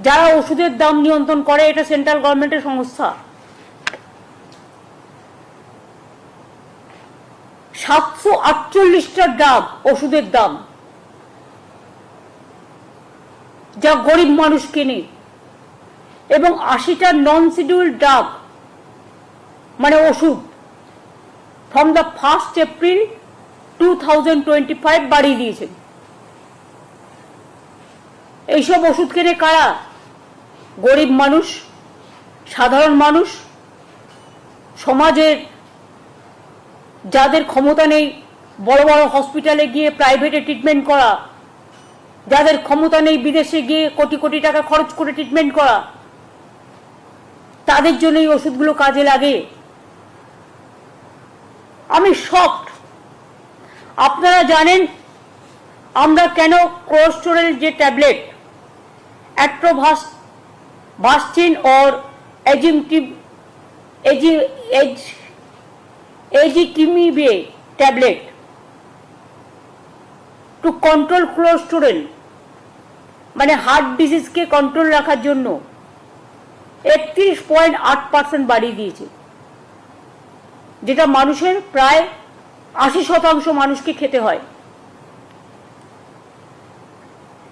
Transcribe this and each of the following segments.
যারা ওষুধের দাম নিয়ন্ত্রণ করে, এটা সেন্ট্রাল গভর্নমেন্টের সংস্থা। সাতশো আটচল্লিশটা ডাব ওষুধের দাম। যা গরিব মানুষ কেনে। এবং আশিটা নন শিডিউল ডাব মানে ওষুধ from the first April two thousand twenty five বাড়িয়ে দিয়েছেন। এইসব ওষুধ কেনে কারা? গরিব মানুষ? সাধারণ মানুষ? সমাজের যাদের ক্ষমতা নেই, বড় বড় হসপিটালে গিয়ে প্রাইভেটে ট্রিটমেন্ট করা। যাদের ক্ষমতা নেই, বিদেশে গিয়ে কোটি কোটি টাকা খরচ করে ট্রিটমেন্ট করা। তাদের জন্য এই ওষুধগুলো কাজে লাগে। আমি শকড আপনারা জানেন, আমরা কেন কোলেস্টোরেল যে ট্যাবলেট এজি, age ezetimibe tablet to control cholesterol মানে হার্ট ডিজিজকে কন্ট্রোল রাখার জন্য একত্রিশ পয়েন্ট আট পার্সেন্ট বাড়িয়ে দিয়েছে, যেটা মানুষের প্রায় আশি শতাংশ মানুষকে খেতে হয়।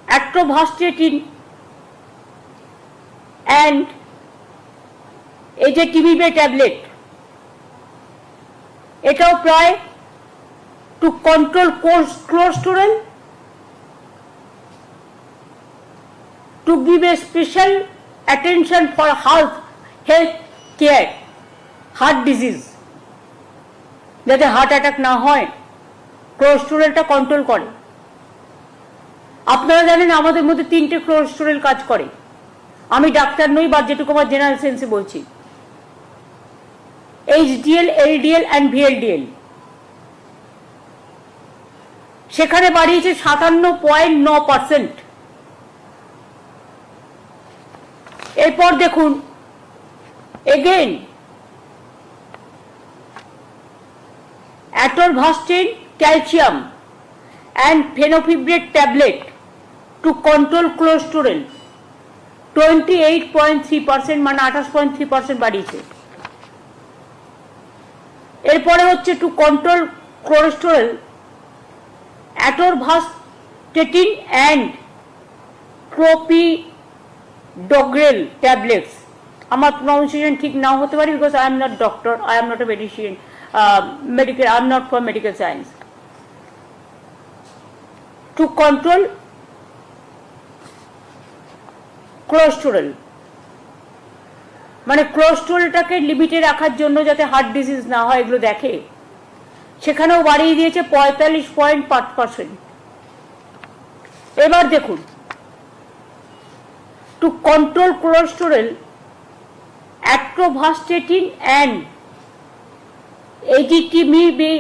অ্যাট্রোভাস্টেটিন অ্যান্ড এই যে টিবিবে ট্যাবলেট। এটাও প্রায় to control cholesterol to give a special attention for health health care heart disease যাতে হার্ট অ্যাটাক না হয় কোলেস্টোরেলটা কন্ট্রোল করে। আপনারা জানেন আমাদের মধ্যে তিনটে কোলেস্টোরেল কাজ করে। আমি ডাক্তার নই বা যেটুকু আমার জেনারেল সেন্সে বলছি। এইচডিএল এলডিএল অ্যান্ড ভিএলডিএল সেখানে বাড়িয়েছে সাতান্ন পয়েন্ট ন পার্সেন্ট। এরপর দেখুন again atorvastatin calcium and fenofibrate tablet to control cholesterol twenty eight point three percent মানে আঠাশ পয়েন্ট থ্রি পার্সেন্ট বাড়িয়েছে। এরপরে হচ্ছে to control cholesterol atorvastatin and clopidogrel tablets আমার প্রনাউন্সিয়েশন ঠিক নাও হতে পারে because I am not doctor I am not a medician medical I am not for medical science to control cholesterol মানে কোলেস্টোরেলটাকে লিমিটে রাখার জন্য যাতে হার্ট ডিজিজ না হয়, এগুলো দেখে। সেখানেও বাড়িয়ে দিয়েছে পঁয়তাল্লিশ পয়েন্ট পাঁচ পার্সেন্ট। এবার দেখুন to control cholesterol atorvastatin and ezetimibe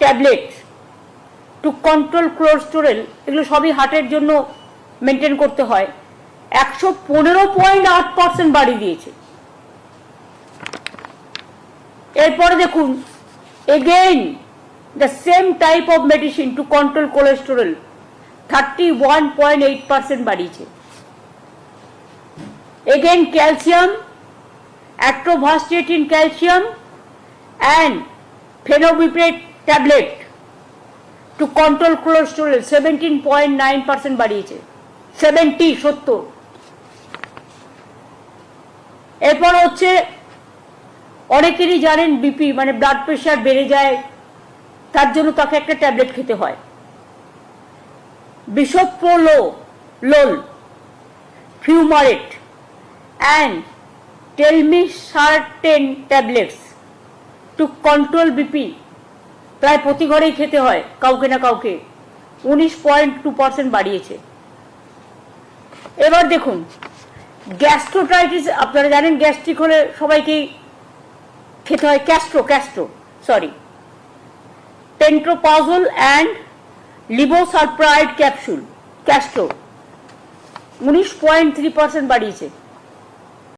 tablet to control cholesterol এগুলো সবই হার্টের জন্য মেনটেন করতে হয়। একশো পনেরো পয়েন্ট আট পার্সেন্ট বাড়িয়ে দিয়েছে। এরপরে দেখুন again the same type of medicine to control cholesterol thirty one point eight percent বাড়িয়েছে। Again calcium atorvastatin calcium and fenofibrate tablet to control cholesterol seventeen point nine percent বাড়িয়েছে। সেভেন্টি সত্তর। এরপর হচ্ছে অনেকেরই জানেন বিপি মানে ব্লাড প্রেশার বেড়ে যায়, তার জন্য তাকে একটা ট্যাবলেট খেতে হয়। Bisoprolol, fumarate and telmisartan tablets to control BP প্রায় প্রতি ঘরেই খেতে হয়, কাউকে না কাউকে। উনিশ পয়েন্ট টু পার্সেন্ট বাড়িয়েছে। এবার দেখুন গ্যাস্ট্রোটাইটিস আপনারা জানেন গ্যাস্ট্রিক হলে সবাইকেই খেতে হয় Castro Castro sorry pantoprazole and levosulpiride capsule Castro উনিশ পয়েন্ট থ্রি পার্সেন্ট বাড়িয়েছে।